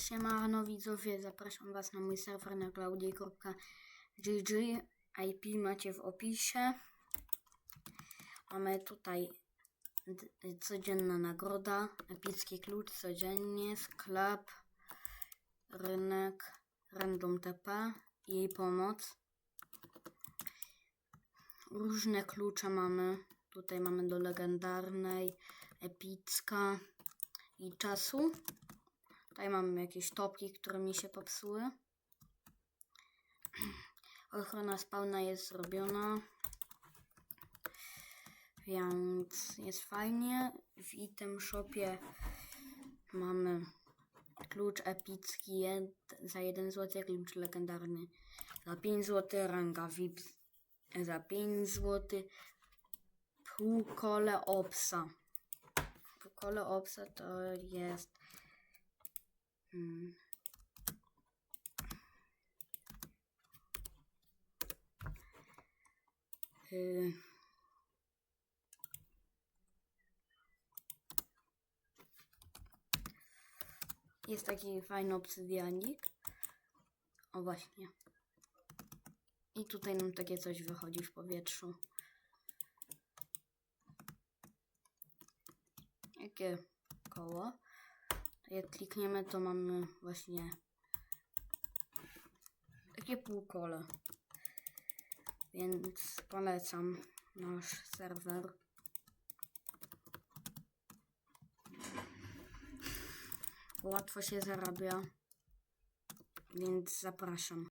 Siemano widzowie, zapraszam was na mój serwer na claudii.gg IP macie w opisie. Mamy tutaj codzienna nagroda, epicki klucz codziennie, sklep, rynek, random TP i jej pomoc. Różne klucze mamy. Tutaj mamy do legendarnej, epicka i czasu. Tutaj mamy jakieś topki, które mi się popsuły. Ochrona spawna jest zrobiona. Więc jest fajnie. W item shopie mamy klucz epicki za 1 zł, klucz legendarny za 5 zł, ranga VIP za 5 zł, półkole opsa. Półkole opsa to jest Hmm. Y. Jest taki fajny obsydianik. O właśnie. I tutaj nam takie coś wychodzi w powietrzu. Jakie koło? Jak klikniemy, to mamy właśnie takie półkole. Więc polecam nasz serwer. Łatwo się zarabia, więc zapraszam.